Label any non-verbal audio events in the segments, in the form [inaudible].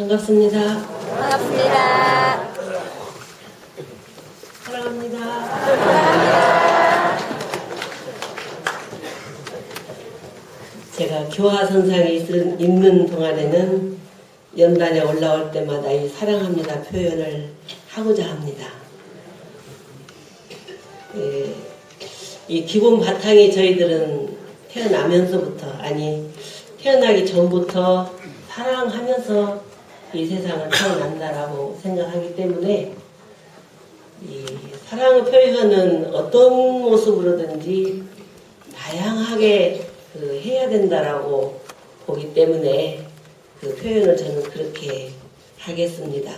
반갑습니다. 반갑습니다. 사랑합니다. 제가 교화선상에 있는 동안에는 연단에 올라올 때마다 이 사랑합니다 표현을 하고자 합니다. 예, 이 기본 바탕이 저희들은 태어나면서부터 아니 태어나기 전부터 사랑하면서 이 세상을 태어난다라고 생각하기 때문에 이 사랑의 표현은 어떤 모습으로든지 다양하게 그 해야 된다라고 보기 때문에 그 표현을 저는 그렇게 하겠습니다.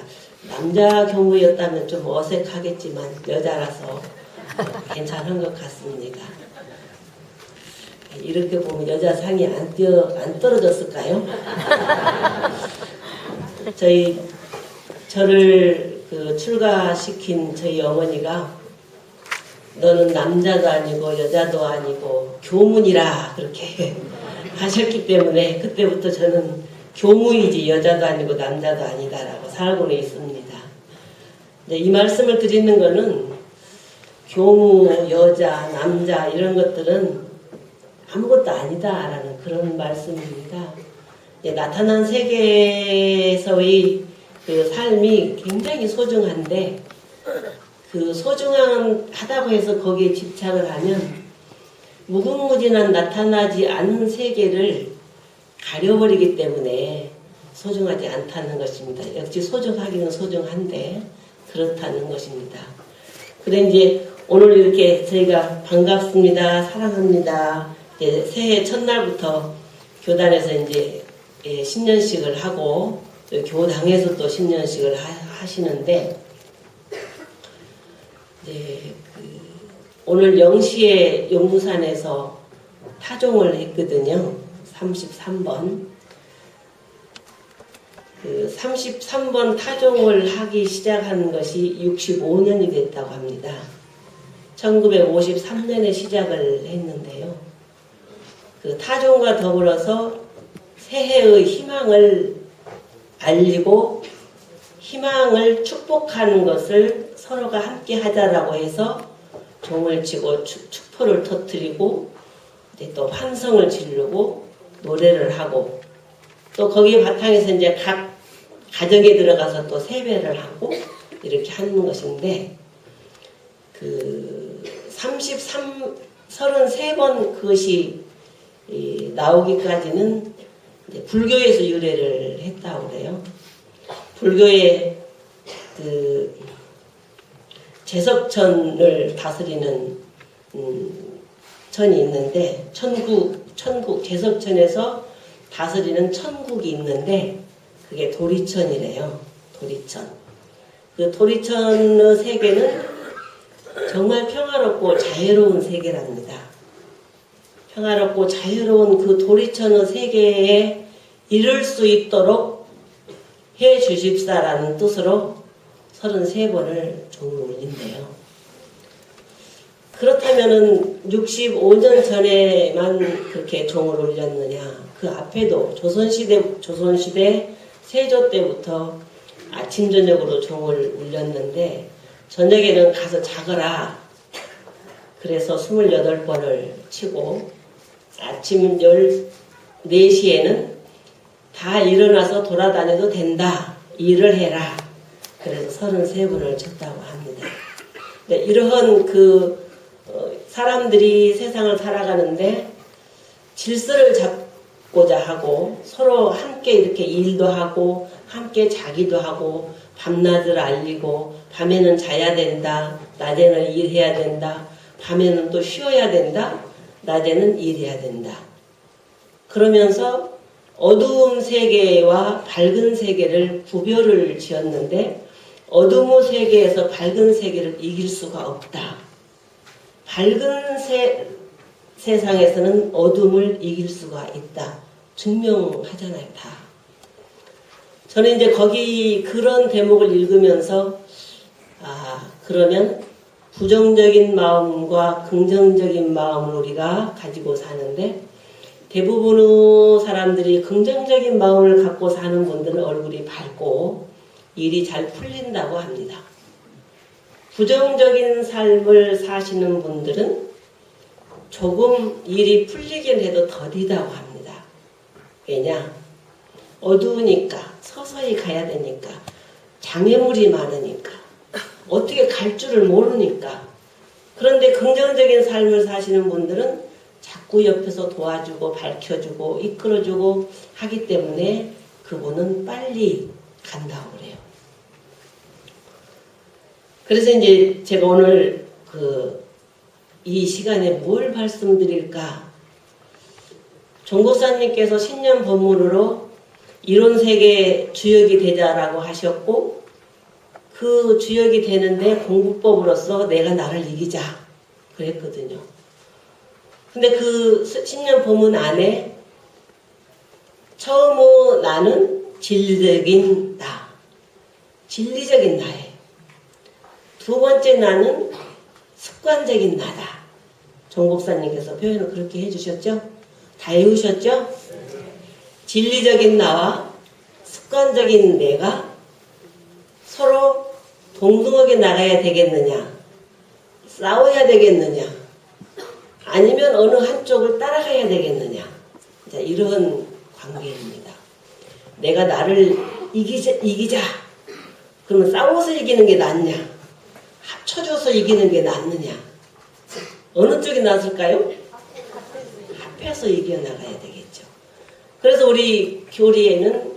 남자 경우였다면 좀 어색하겠지만 여자라서 괜찮은 것 같습니다. 이렇게 보면 여자 상이 안 뛰어 안 떨어졌을까요? [laughs] 저희 저를 그 출가시킨 저희 어머니가 너는 남자도 아니고 여자도 아니고 교문이라 그렇게 [laughs] 하셨기 때문에 그때부터 저는 교문이지 여자도 아니고 남자도 아니다라고 살고는 있습니다. 이 말씀을 드리는 거는 교무, 여자, 남자 이런 것들은 아무것도 아니다라는 그런 말씀입니다. 나타난 세계에서의 그 삶이 굉장히 소중한데 그 소중한 하다고 해서 거기에 집착을 하면 무궁무진한 나타나지 않는 세계를 가려버리기 때문에 소중하지 않다는 것입니다. 역시 소중하기는 소중한데 그렇다는 것입니다. 그래 이제 오늘 이렇게 저희가 반갑습니다, 사랑합니다. 새해 첫날부터 교단에서 이제 예, 신년식을 하고 또 교당에서 또 신년식을 하, 시는데 이제 그 오늘 0시에 용무산에서 타종을 했거든요. 33번. 그 33번 타종을 하기 시작한 것이 65년이 됐다고 합니다. 1953년에 시작을 했는데요. 그 타종과 더불어서 새해의 희망을 알리고 희망을 축복하는 것을 서로가 함께 하자라고 해서 종을 치고 축, 축포를 터뜨리고 또 환성을 지르고 노래를 하고 또 거기 바탕에서 이제 각 가정에 들어가서 또 세배를 하고 이렇게 하는 것인데 그 33, 33번 그것이 이 나오기까지는 불교에서 유래를 했다고 그래요. 불교의 그 제석천을 다스리는 음, 천이 있는데 천국 천국 제석천에서 다스리는 천국이 있는데 그게 도리천이래요. 도리천. 그 도리천의 세계는 정말 평화롭고 자유로운 세계랍니다. 평화롭고 자유로운 그 도리천의 세계에 이를 수 있도록 해 주십사라는 뜻으로 33번을 종을 올린대요. 그렇다면은 65년 전에만 그렇게 종을 올렸느냐? 그 앞에도 조선시대, 조선시대 세조 때부터 아침, 저녁으로 종을 울렸는데, 저녁에는 가서 자거라. 그래서 28번을 치고, 아침 14시에는 다 일어나서 돌아다녀도 된다. 일을 해라. 그래서 33번을 쳤다고 합니다. 네, 이러한 그 어, 사람들이 세상을 살아가는데 질서를 잡고자 하고 서로 함께 이렇게 일도 하고 함께 자기도 하고 밤낮을 알리고 밤에는 자야 된다. 낮에는 일해야 된다. 밤에는 또 쉬어야 된다. 낮에는 일해야 된다. 그러면서 어두운 세계와 밝은 세계를 구별을 지었는데 어둠의 세계에서 밝은 세계를 이길 수가 없다. 밝은 세, 세상에서는 어둠을 이길 수가 있다. 증명하잖아요, 다. 저는 이제 거기 그런 대목을 읽으면서, 아, 그러면 부정적인 마음과 긍정적인 마음을 우리가 가지고 사는데, 대부분의 사람들이 긍정적인 마음을 갖고 사는 분들은 얼굴이 밝고 일이 잘 풀린다고 합니다. 부정적인 삶을 사시는 분들은 조금 일이 풀리긴 해도 더디다고 합니다. 왜냐? 어두우니까 서서히 가야 되니까 장애물이 많으니까 어떻게 갈 줄을 모르니까 그런데 긍정적인 삶을 사시는 분들은 자꾸 옆에서 도와주고 밝혀주고 이끌어주고 하기 때문에 그분은 빨리 간다고 그래요. 그래서 이제 제가 오늘 그 이 시간에 뭘 말씀드릴까? 종고사님께서 신년 법문으로 이론 세계 주역이 되자라고 하셨고 그 주역이 되는데 공부법으로서 내가 나를 이기자 그랬거든요. 근데 그 신년 법문 안에 처음으로 나는 진리적인 나, 진리적인 나예요. 두 번째 나는 습관적인 나다. 정복사님께서 표현을 그렇게 해주셨죠? 다 외우셨죠? 진리적인 나와 습관적인 내가 서로 동등하게 나가야 되겠느냐? 싸워야 되겠느냐? 아니면 어느 한쪽을 따라가야 되겠느냐? 자, 이런 관계입니다. 내가 나를 이기자, 이기자. 그러면 싸워서 이기는 게 낫냐? 합쳐줘서 이기는 게 낫느냐? 어느 쪽이 낫을까요? 합해서 이겨나가야 되겠죠. 그래서 우리 교리에는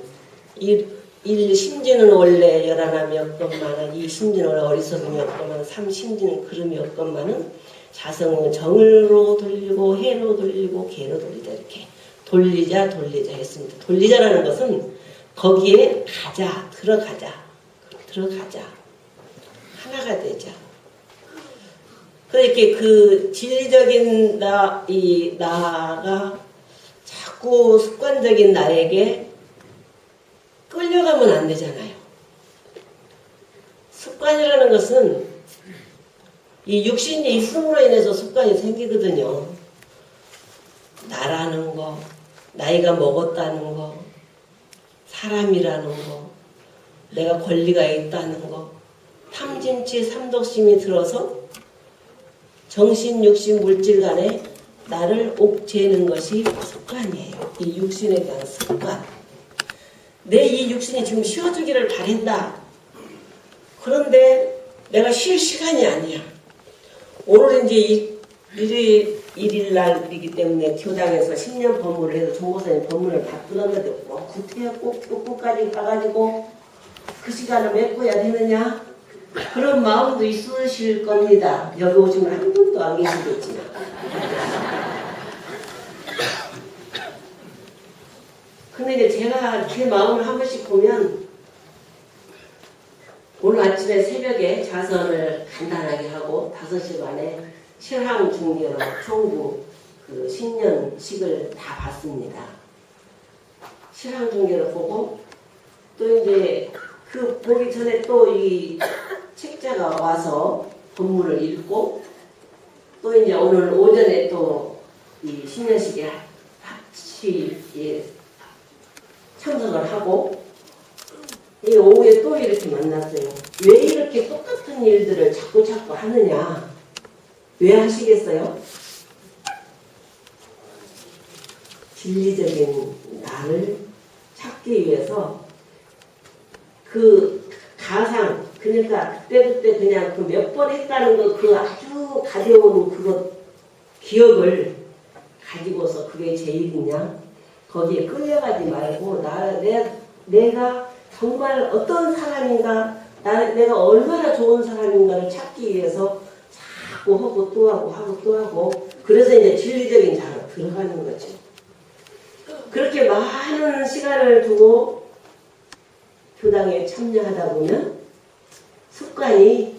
일, 일 심지는 원래 열하나 없건만은 이 심지는 원래 어리석음이 없건만은 삼 심지는 그름이 없건만은 자성은 정을로 돌리고 해로 돌리고 개로 돌리자 이렇게 돌리자 돌리자 했습니다. 돌리자라는 것은 거기에 가자 들어가자 들어가자 하나가 되자. 그렇게 그 진리적인 나, 이 나가 자꾸 습관적인 나에게 끌려가면 안 되잖아요. 습관이라는 것은 이 육신이 있음으로 인해서 습관이 생기거든요. 나라는 거, 나이가 먹었다는 거, 사람이라는 거, 내가 권리가 있다는 거, 탐진치 삼독심이 들어서 정신, 육신, 물질 간에 나를 옥죄는 것이 습관이에요. 이 육신에 대한 습관. 내 이 육신이 지금 쉬어주기를 바란다. 그런데 내가 쉴 시간이 아니야. 오늘 이제 이- 일일, 일일 날이기 때문에 교당에서 10년 법문을 해서 종고사님 법문을 다 끊었는데 꼭 교구까지 가가지고 그 시간을 메꿔야 되느냐? 그런 마음도 있으실 겁니다. 여기 오시면 한 분도 안 계시겠지만. 근데 이제 제가 제 마음을 한 번씩 보면 오늘 아침에 새벽에 자선을 간단하게 하고 5시 반에 실황 중계로 총구 그 신년식을 다 봤습니다. 실황 중계를 보고 또 이제 그 보기 전에 또 이 책자가 와서 본문을 읽고 또 이제 오늘 오전에 또 이 신년식에 같이 예, 참석을 하고 이 오후에 또 이렇게 만났어요. 왜 이렇게 똑같은 일들을 자꾸 자꾸 하느냐? 왜 하시겠어요? 진리적인 나를 찾기 위해서 그 가상 그러니까 그때그때 그냥 그 몇 번 했다는 거 그 아주 가벼운 그거 기억을 가지고서 그게 제일이냐 거기에 끌려가지 말고 나 내, 내가 정말 어떤 사람인가 나, 내가 얼마나 좋은 사람인가를 찾기 위해서 자꾸 하고 또 하고 하고 또 하고 그래서 이제 진리적인 자로 들어가는 거죠. 그렇게 많은 시간을 두고 교당에 참여하다 보면 습관이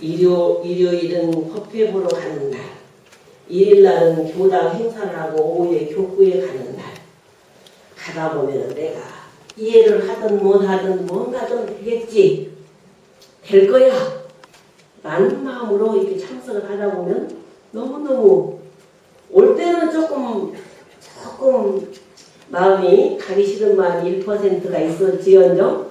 일요, 일요일은 법회 보러 가는 날, 일일날은 교당 행사를 하고 오후에 교구에 가는 날 가다 보면 내가 이해를 하든 못하든 뭔가든 되겠지. 될 거야. 라는 마음으로 이렇게 참석을 하다 보면 너무너무 올 때는 조금 조금 마음이 가기 싫은 마음이 1%가 있을지언정.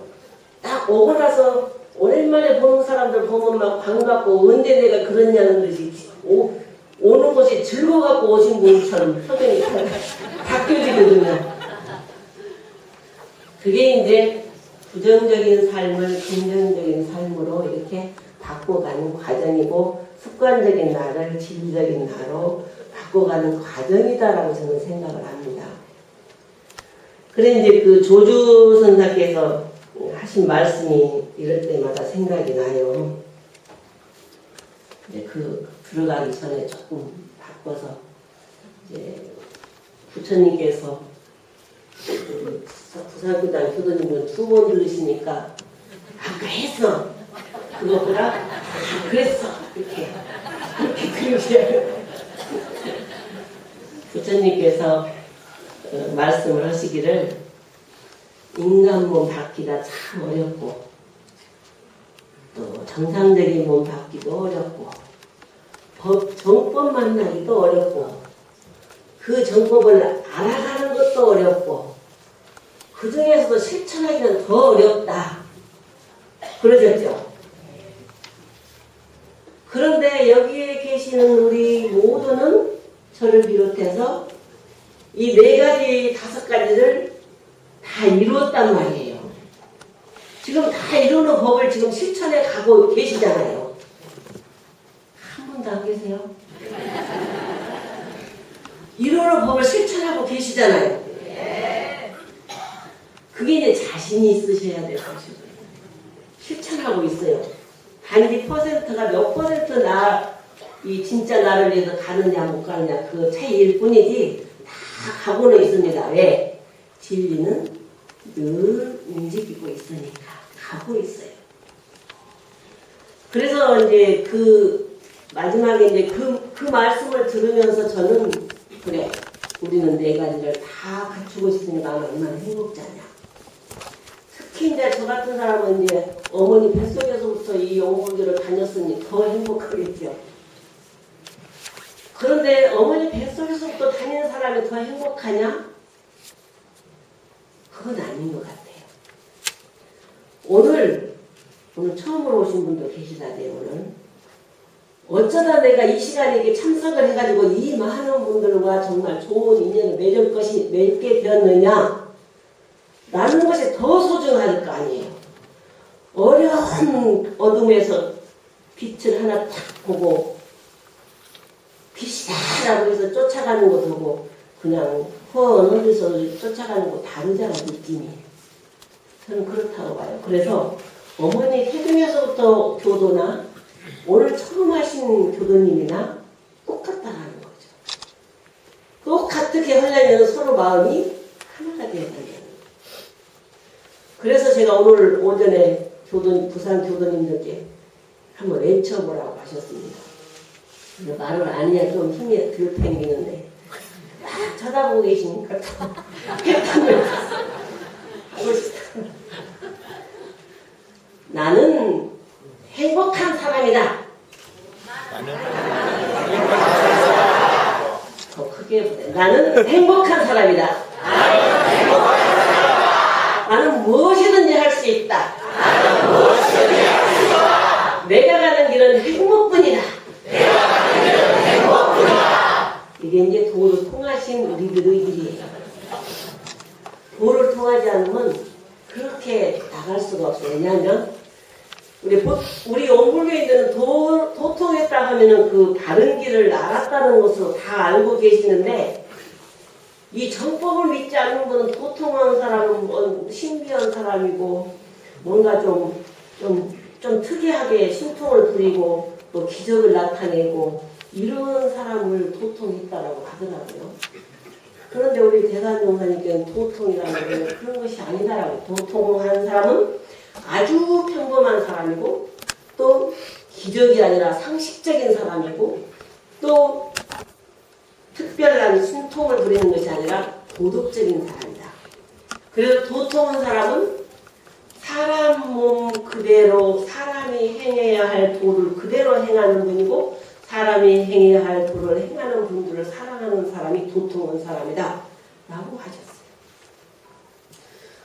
딱 오고 나서 오랜만에 보는 사람들 보면 막 반갑고 언제 내가 그랬냐는 듯이 오, 오는 것이 즐거워갖고 오신 분처럼 표정이 다 [laughs] 바뀌어지거든요. 그게 이제 부정적인 삶을 긍정적인 삶으로 이렇게 바꿔가는 과정이고 습관적인 나를 진리적인 나로 바꿔가는 과정이다라고 저는 생각을 합니다. 그래 이제 그 조주 선사께서 하신 말씀이 이럴 때마다 생각이 나요. 근데 그 들어가기 전에 조금 바꿔서 이제 부처님께서 부산교단 교도님은 두 번 들으시니까 아까 했어. 그거보다 아 그랬어. 이렇게. 이렇게 그렇게. 부처님께서 어, 말씀을 하시기를 인간 몸 받기가 참 어렵고 또 정상적인 몸 받기도 어렵고 법 정법 만나기도 어렵고 그 정법을 알아가는 것도 어렵고 그 중에서도 실천하기는 더 어렵다 그러셨죠? 그런데 여기에 계시는 우리 모두는 저를 비롯해서 이 네 가지, 다섯 가지를 다 이루었단 말이에요. 지금 다 이루는 법을 지금 실천해 가고 계시잖아요. 한 분도 안 계세요? [laughs] 이루는 법을 실천하고 계시잖아요. 그게 이제 자신이 있으셔야 될 것이고요. 실천하고 있어요. 단지 퍼센트가 몇 퍼센트 나, 이 진짜 나를 위해서 가느냐 못 가느냐 그 차이일 뿐이지 다 가고는 있습니다. 왜? 진리는 늘 움직이고 있으니까 가고 있어요. 그래서 이제 그 마지막에 이제 그, 그 말씀을 들으면서 저는 그래 우리는 네 가지를 다 갖추고 있으니 나는 얼마나 행복지 않냐. 특히 이제 저 같은 사람은 이제 어머니 뱃속에서부터 이 영국교를 다녔으니 더 행복하겠죠. 그런데 어머니 뱃속에서부터 다니는 사람이 더 행복하냐? 그건 아닌 것 같아요. 오늘, 오늘 처음으로 오신 분도 계시다네요, 오늘. 어쩌다 내가 이 시간에 참석을 해가지고 이 많은 분들과 정말 좋은 인연을 맺을 것이, 맺게 되었느냐? 라는 것이 더거 아니에요. 어려운 어둠에서 빛을 하나 탁 보고 빛이다라고 해서 쫓아가는 거 보고 그냥 허언어디서 쫓아가는 거 다르잖아 느낌이. 저는 그렇다고 봐요. 그래서 어머니 태중에서부터 교도나 오늘 처음 하신 교도님이나 똑같다라는 거죠. 똑같게 하려면 서로 마음이 하나가 되어야. 그래서 제가 오늘 오전에 교도, 부산 교도님들께 한번 외쳐보라고 하셨습니다. 말을 안 해야 좀 힘이 들 팽기는데 막 쳐다보고 계시니까. [laughs] 나는 행복한 사람이다. 더 크게 해보세요. 나는 행복한 사람이다. 나는 무엇이든지 할 수 있다. 내가 가는 길은 행복뿐이다. 이게 이제 도를 통하신 우리들의 길이에요. 도를 통하지 않으면 그렇게 나갈 수가 없어요. 왜냐하면 우리 보- 우리 원불교인들은 도, 도통했다 하면은 그 다른 길을 알았다는 것으로 다 알고 계시는데 이 정법을 믿지 않는 분은 도통한 사람은 뭔 신비한 사람이고 뭔가 좀, 좀, 좀 특이하게 신통을 부리고 또 기적을 나타내고 이런 사람을 도통했다라고 하더라고요. 그런데 우리 대단용사님께는 도통이라는 건 그런 것이 아니다라고. 도통한 사람은 아주 평범한 사람이고 또 기적이 아니라 상식적인 사람이고 또 특별한 신통을 부리는 것이 아니라 도덕적인 사람이다. 그래서 도통한 사람은 사람 몸 그대로 사람이 행해야 할 도를 그대로 행하는 분이고 사람이 행해야 할 도를 행하는 분들을 사랑하는 사람이 도통한 사람이다. 라고 하셨어요.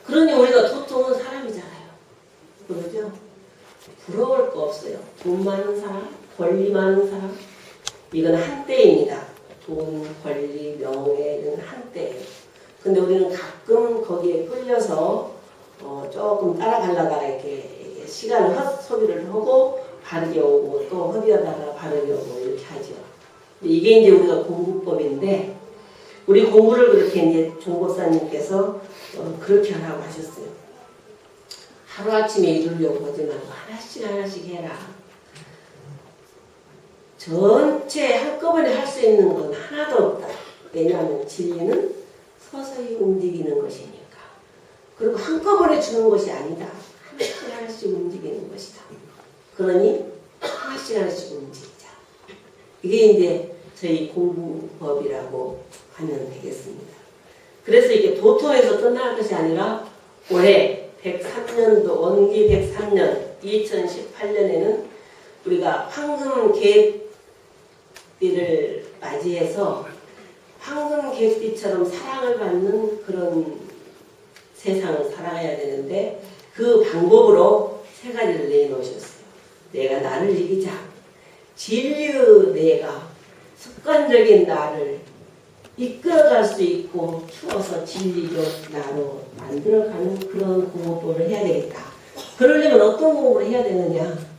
그러니 우리가 도통은 사람이잖아요. 그러죠? 부러울 거 없어요. 돈 많은 사람, 권리 많은 사람, 이건 한때입니다. 돈, 권리, 명예는 한때예요. 근데 우리는 가끔 거기에 끌려서 어, 조금 따라가려다가 이렇게 시간을 헛 소비를 하고 바르게 오고 또 허비하다가 바르게 오고 이렇게 하죠. 이게 이제 우리가 공부법인데 우리 공부를 그렇게 이제 종고사님께서 어, 그렇게 하라고 하셨어요. 하루아침에 이루려고 하지 말고 하나씩 하나씩 해라. 전체 한꺼번에 할 수 있는 건 하나도 없다. 왜냐하면 진리는 서서히 움직이는 것이니까. 그리고 한꺼번에 주는 것이 아니다. 하나씩 하나씩 움직이는 것이다. 그러니 하나씩 하나씩 움직이자. 이게 이제 저희 공부법이라고 하면 되겠습니다. 그래서 이게 도통에서 끝날 것이 아니라 올해 103년도 원기 103년 2018년에는 우리가 황금 계획 비를 맞이해서 황금 계획비처럼 사랑을 받는 그런 세상을 살아가야 되는데 그 방법으로 세 가지를 내놓으셨어요. 내가 나를 이기자. 진리의 내가 습관적인 나를 이끌어갈 수 있고 추워서 진리적 나로 만들어가는 그런 공부를 해야 되겠다. 그러려면 어떤 공부를 해야 되느냐?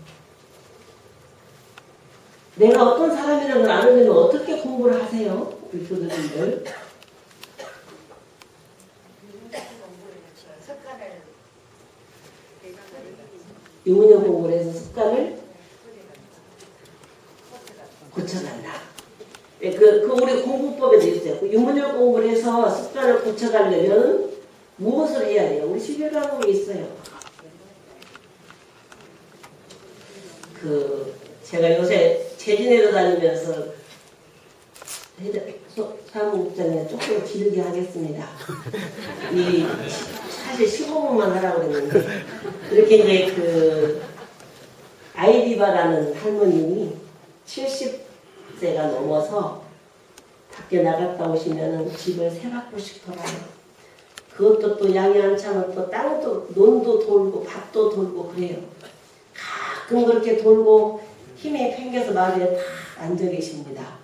내가 어떤 사람이라는 걸 알으려면 어떻게 공부를 하세요? 우리 교도님들. 유문형 공부를 해서 습관을 고쳐간다. 예, 그, 그 우리 공부법에 도 있어요. 그 유문열 공부를 해서 습관을 고쳐가려면 무엇을 해야 돼요? 우리 11과목에 있어요. 그, 제가 요새 재진회로 다니면서 해드- 소- 사무국장에 조금 길게 하겠습니다. [laughs] 이, 사실 15분만 하라고 그랬는데, 이렇게 이제 그, 아이디바라는 할머님이 70세가 넘어서 밖에 나갔다 오시면은 집을 세 바퀴씩 돌아요. 그것도 또 양이 한참을 또 땅도 논도 돌고 밭도 돌고 그래요. 가끔 그렇게 돌고 힘이 팽겨서 마루에 다 앉아 계십니다.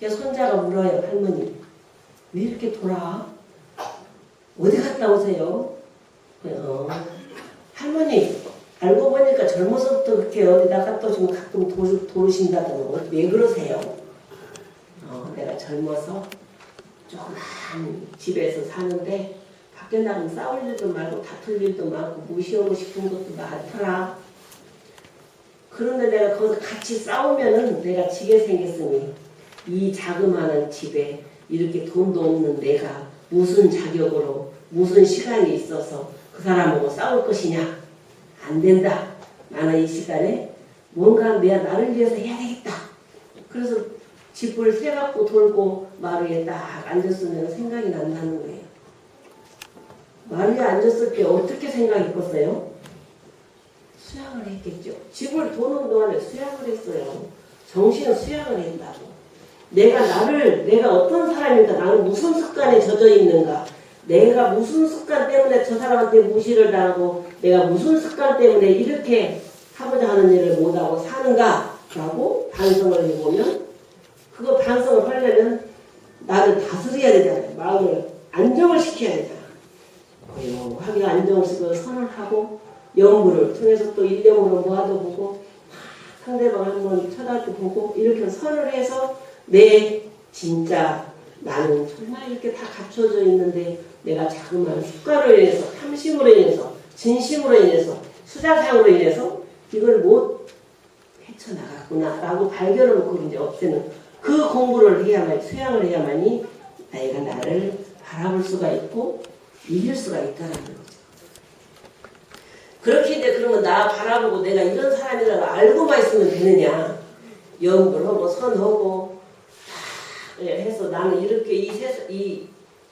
손자가 물어요 할머니 왜 이렇게 돌아? 어디 갔다 오세요? 어, 할머니 알고 보니까 젊어서부터 그렇게 어디다 갔다 오시면 가끔 도르, 도르신다더니 왜 그러세요? 어, 내가 젊어서 조그만 집에서 사는데 밖에 나가면 싸울 일도 많고 다툴 일도 많고 무시하고 싶은 것도 많더라. 그런데 내가 거기서 같이 싸우면은 내가 지게 생겼으니 이 자그마한 집에 이렇게 돈도 없는 내가 무슨 자격으로 무슨 시간이 있어서 그 사람하고 싸울 것이냐? 안 된다. 나는 이 시간에 뭔가 내가 나를 위해서 해야 되겠다. 그래서 집을 세갖고 돌고 마루에 딱 앉았으면 생각이 난다는 거예요. 마루에 앉았을 때 어떻게 생각했겠어요? 수양을 했겠죠. 집을 도는 동안에 수양을 했어요. 정신은 수양을 했다고. 내가 나를, 내가 어떤 사람인가, 나는 무슨 습관에 젖어 있는가, 내가 무슨 습관 때문에 저 사람한테 무시를 당하고, 내가 무슨 습관 때문에 이렇게 하고자 하는 일을 못하고 사는가 라고 반성을 해보면, 그거 반성을 하려면 나를 다스려야 되잖아요. 마음을 안정을 시켜야 되잖아. 고요하게 안정을 시키고 선을 하고, 연구를 통해서 또 일념으로 모아둬보고, 상대방 한번 쳐다보고, 이렇게 선을 해서 내 진짜 나는 정말 이렇게 다 갖춰져 있는데 내가 자그마한 습관으로 인해서 탐심으로 인해서 진심으로 인해서 수자상으로 인해서 이걸 못 헤쳐나갔구나 라고 발견을 놓고 이제 없애는 그 공부를 해야만 수양을 해야만이 내가 나를 바라볼 수가 있고 이길 수가 있다라는 거죠. 그렇게 이제 그러면 나 바라보고 내가 이런 사람이라고 알고만 있으면 되느냐 연구를 하고 선하고 예, 해서 나는 이렇게 이, 세, 이,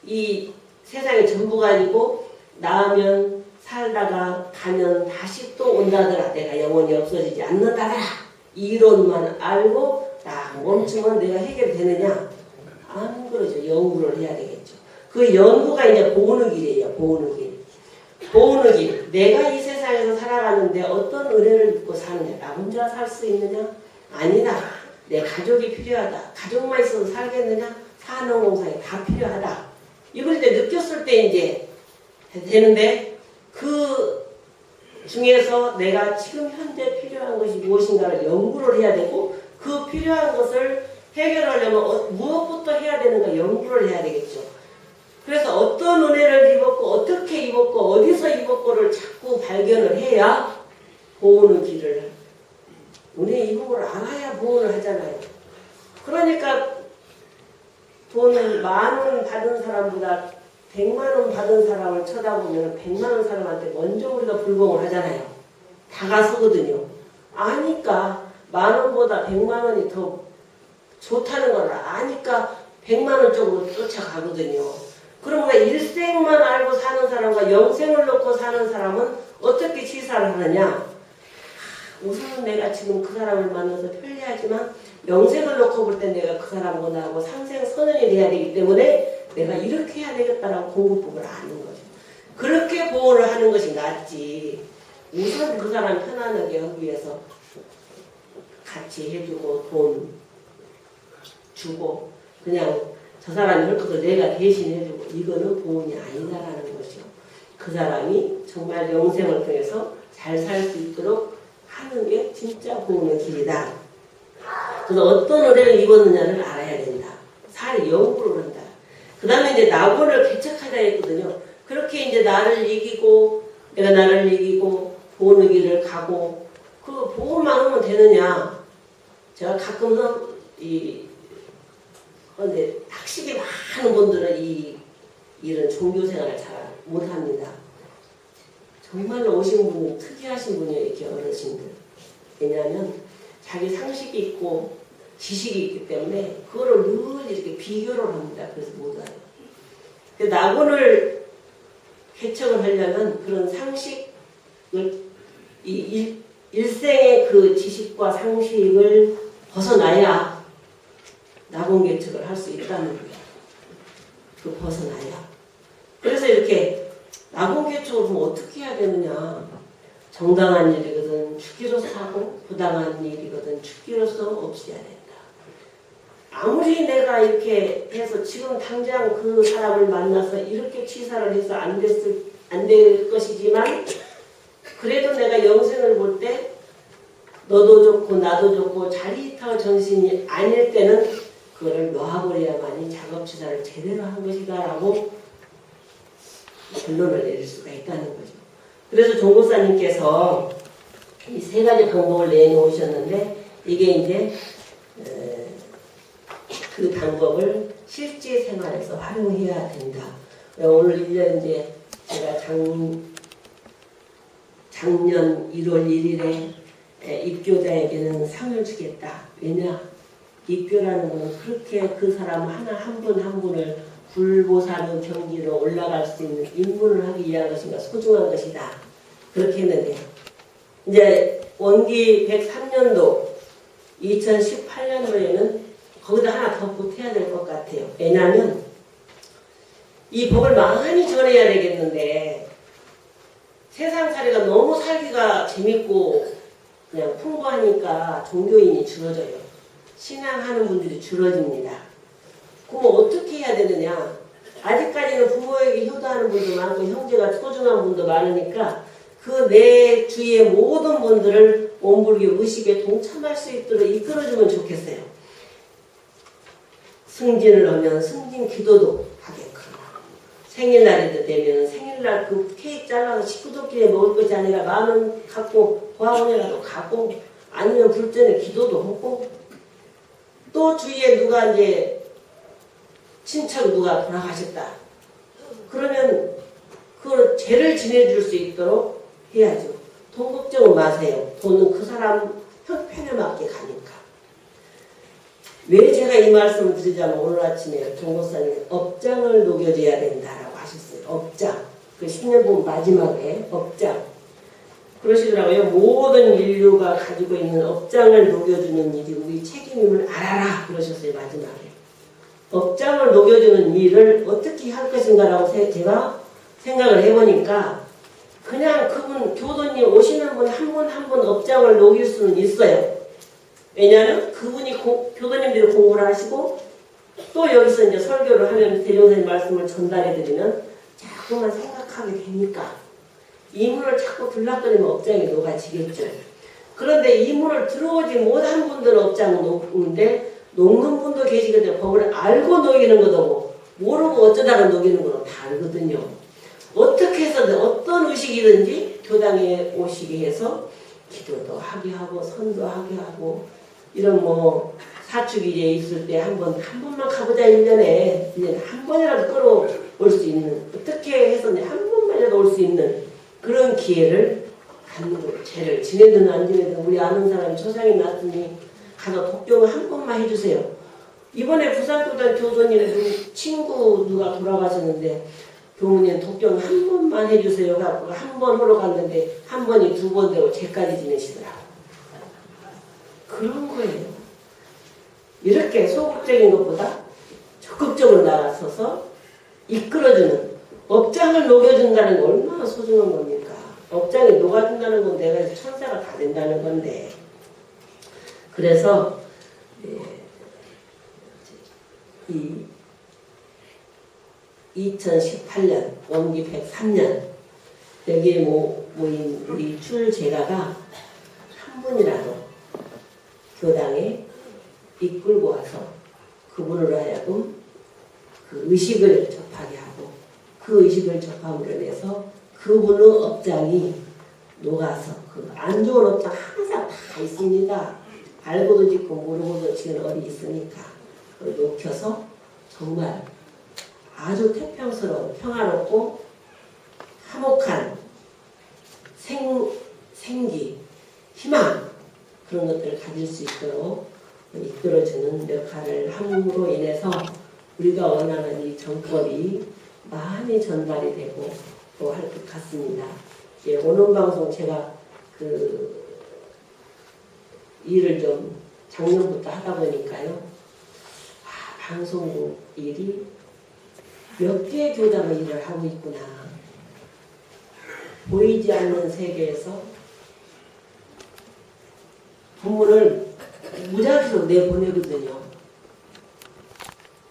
이 세상의 전부가 아니고 나으면 살다가 가면 다시 또 온다더라 내가 영원히 없어지지 않는다라 이론만 알고 딱 멈추면 내가 해결되느냐 안 그러죠 연구를 해야 되겠죠 그 연구가 이제 보는 길이에요. 보는 길. 보는 길. 내가 이 세상 에서 살아가는데 어떤 은혜를 입고 사느냐. 나 혼자 살 수 있느냐? 아니다. 내 가족이 필요하다. 가족만 있어도 살겠느냐? 산업공사에 다 필요하다. 이걸 이제 느꼈을 때 이제 되는데 그 중에서 내가 지금 현재 필요한 것이 무엇인가를 연구를 해야 되고 그 필요한 것을 해결하려면 어- 무엇부터 해야 되는가 연구를 해야 되겠죠. 그래서 어떤 은혜를 입었고 어떻게 입었고 어디서 입었고를 발견을 해야 보호는 길을 입은 걸 알아야 보호를 하잖아요. 그러니까 돈을 만원 받은 사람보다 백만 원 받은 사람을 쳐다보면 백만 원 사람한테 먼저 우리가 불공을 하잖아요. 다가서거든요. 아니까 만 원보다 백만 원이 더 좋다는 걸 아니까 백만 원 쪽으로 쫓아가거든요. 우리가 일생만 알고 사는 사람과 영생을 놓고 사는 사람은 어떻게 시사를 하느냐? 아, 우선은 내가 지금 그 사람을 만나서 편리하지만 영생을 놓고 볼 때 내가 그 사람보다 하고 상생 선언이 돼야 되기 때문에 내가 이렇게 해야 되겠다라고 공부법을 아는 거죠. 그렇게 보호를 하는 것이 낫지. 우선 그 사람 편안하게 하기 위해서 같이 해주고 돈 주고 그냥 저 사람이 할 것을 내가 대신 해주고 이거는 보험이 아니다라는 것이요. 그 사람이 정말 영생을 통해서 잘 살 수 있도록 하는 게 진짜 보험의 길이다. 그래서 어떤 은혜를 입었느냐를 알아야 된다. 살 연구를 한다. 그 다음에 이제 낙원을 개척하자 했거든요. 그렇게 이제 나를 이기고 내가 나를 이기고 보는 길을 가고 그 보고만 하면 되느냐. 제가 가끔은 이 그런데 학식이 많은 분들은 이 이런 종교 생활을 잘 못합니다. 정말로 오신 분은 특이하신 분이에요, 이렇게 어르신들. 왜냐하면 자기 상식이 있고 지식이 있기 때문에 그거를 늘 이렇게 비교를 합니다. 그래서 못 와요. 그 낙원을 개척을 하려면 그런 상식을 이 일, 일생의 그 지식과 상식을 벗어나야 낙원 개척을 할 수 있다는 거예요. 그 벗어나야. 그래서 이렇게 개척을 그럼 어떻게 해야 되느냐. 정당한 일이거든 죽기로서 하고 부당한 일이거든 죽기로서 없애야 된다. 아무리 내가 이렇게 해서 지금 당장 그 사람을 만나서 이렇게 취사를 해서 안 됐을 안 될 것이지만 그래도 내가 영생을 볼 때 너도 좋고 나도 좋고 자리타고 정신이 아닐 때는 그거를 놔버려야만이 작업 취사를 제대로 한 것이다라고 결론을 내릴 수가 있다는 거죠. 그래서 종고사님께서 이 세 가지 방법을 내놓으셨는데 이게 이제 에, 그 방법을 실제 생활에서 활용해야 된다. 오늘 1년 이제 제가 장, 작년 1월 1일에 입교자에게는 상을 주겠다. 왜냐? 입교라는 것은 그렇게 그 사람 하나 한 분한 분을 불보살의 경지로 올라갈 수 있는 입문을 하기 위한 것인가 소중한 것이다. 그렇게 했는데 이제 원기 103년도 2018년도에는 거기다 하나 더 보태야 될 것 같아요. 왜냐하면 이 법을 많이 전해야 되겠는데 세상 살이가 너무 살기가 재밌고 그냥 풍부하니까 종교인이 줄어져요. 신앙하는 분들이 줄어집니다. 그럼 어떻게 해야 되느냐? 아직까지는 부모에게 효도하는 분도 많고 형제가 소중한 분도 많으니까 그 내 주위의 모든 분들을 원불교 의식에 동참할 수 있도록 이끌어주면 좋겠어요. 승진을 하면 승진 기도도 하게끔 생일날이 되면 생일날 그 케이크 잘라서 식구들끼리 먹을 것이 아니라 마음은 갖고 보아원에라도 가고 아니면 불전에 기도도 하고 또 주위에 누가 이제 친척 누가 돌아가셨다 그러면 그걸 죄를 지내줄 수 있도록 해야죠 돈 걱정은 마세요 돈은 그 사람 형편에 맞게 가니까 왜 제가 이 말씀을 드리자면 오늘 아침에 종고사님 업장을 녹여줘야 된다라고 하셨어요. 업장. 그 10년 본 마지막에 업장. 그러시더라고요. 모든 인류가 가지고 있는 업장을 녹여주는 일이 우리 책임임을 알아라. 그러셨어요. 마지막에. 업장을 녹여주는 일을 어떻게 할 것인가라고 세- 제가 생각을 해보니까 그냥 그분 교도님 오시는 분 한 분 한 분 업장을 녹일 수는 있어요. 왜냐하면 그분이 고- 교도님들이 공부를 하시고 또 여기서 이제 설교를 하면 대종사님 말씀을 전달해드리면 자꾸만 생각하게 되니까 이문을 자꾸 들락거리면 업장이 녹아지겠죠. 그런데 이문을 들어오지 못한 분들은 업장은 녹는데 녹는 분도 계시거든요. 법을 알고 녹이는 것도 모르고 어쩌다가 녹이는 거는 다르거든요. 어떻게 해서든 어떤 의식이든지 교당에 오시게 해서 기도도 하게 하고 선도 하게 하고 이런 뭐 사축 이제 있을 때 한 번 한 번만 가보자 1년에 1년에 한 번이라도 끌어올 수 있는 어떻게 해서 한 번만이라도 올 수 있는 그런 기회를 갖는 거예요. 죄를 지내든 안 지내든 우리 아는 사람이 초상이 났으니 가서 독경을 한 번만 해주세요. 이번에 부산교단 교도님 누- 친구 누가 돌아가셨는데 교무님 독경 한 번만 해주세요. 갖고 한 번 하러 갔는데 한 번이 두 번 되고 죄까지 지내시더라고. 그런 거예요. 이렇게 소극적인 것보다 적극적으로 나가서서 이끌어주는 업장을 녹여준다는 게 얼마나 소중한 겁니까? 업장이 녹아준다는 건 내가 천사가 다 된다는 건데. 그래서 예, 이 2018년 원기 103년 여기에 모, 모인 우리 출제가가 한 분이라도 교당에 이끌고 와서 그분으로 하여금 그 의식을 접하게 하고 그 의식을 접함으로 인해서 그분의 업장이 녹아서 그 안 좋은 업장 항상 다 있습니다. 알고도 짓고 모르고도 지는 어디 있으니까 그걸 녹여서 정말 아주 태평스러운 평화롭고 화목한 생, 생기, 희망 그런 것들을 가질 수 있도록 이끌어주는 역할을 함으로 인해서 우리가 원하는 이 정법이 많이 전달이 되고 또 할 것 같습니다. 예, 오늘 방송 제가 그 일을 좀 작년부터 하다 보니까요. 아, 방송국 일이 몇 개의 교단의 일을 하고 있구나. 보이지 않는 세계에서 본문을 무작위로 내보내거든요.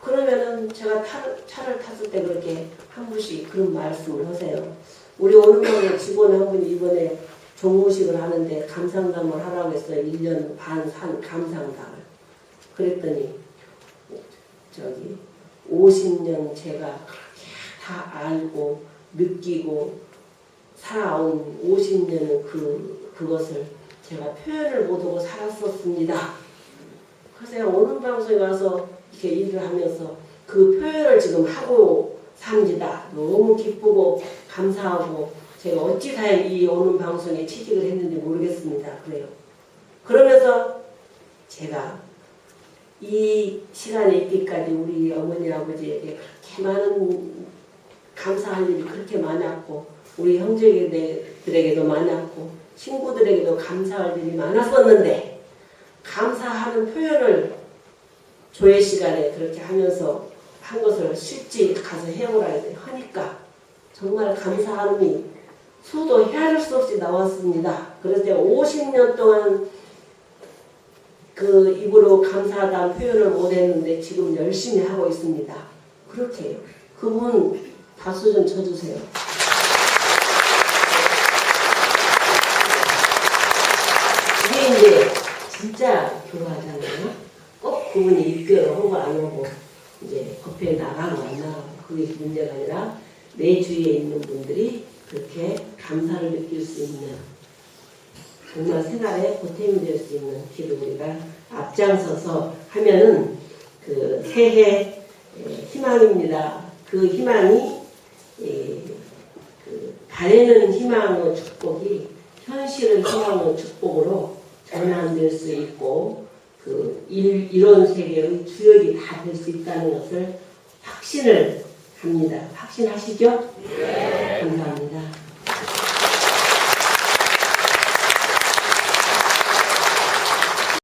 그러면은 제가 타, 차를 탔을 때 그렇게 한 분씩 그런 말씀을 하세요. 우리 오는 번에 직원 한 분이 이번에 종무식을 하는데 감상담을 하라고 했어요. 1년 반 산 감상담을. 그랬더니 저기 50년 제가 그렇게 다 알고 느끼고 살아온 50년은 그, 그것을 제가 표현을 못하고 살았었습니다. 그래서 제가 오는 방송에 와서 이렇게 일을 하면서 그 표현을 지금 하고 삽니다. 너무 기쁘고 감사하고 제가 어찌 다이 오는 방송에 취직을 했는지 모르겠습니다. 그래요. 그러면서 제가 이 시간에 있기까지 우리 어머니 아버지에게 그렇게 많은 감사할 일이 그렇게 많았고 우리 형제들에게도 많았고 친구들에게도 감사할 일이 많았었는데 감사하는 표현을 조회 시간에 그렇게 하면서 한 것을 실제 가서 해오라 하니까 정말 감사함이 수도 헤아릴 수 없이 나왔습니다. 그래서 제가 50년 동안 그 입으로 감사하다는 표현을 못했는데 지금 열심히 하고 있습니다. 그렇게 해요. 그분 박수 좀 쳐주세요. 이게 이제 진짜 교화잖아요. 꼭 그분이 입교를 하고 안 오고 이제 법회에 나가고 안 나가고 그게 문제가 아니라 내 주위에 있는 분들이 그렇게 감사를 느낄 수 있는 정말 생활에 보탬이 될 수 있는 길을 우리가 앞장서서 하면은 그 새해 에, 희망입니다. 그 희망이 에, 그 바래는 희망의 축복이 현실의 희망의 축복으로 전환될 수 있고 그 일, 이런 세계의 주역이 다 될 수 있다는 것을 확신을 합니다. 확신하시죠? 감사합니다.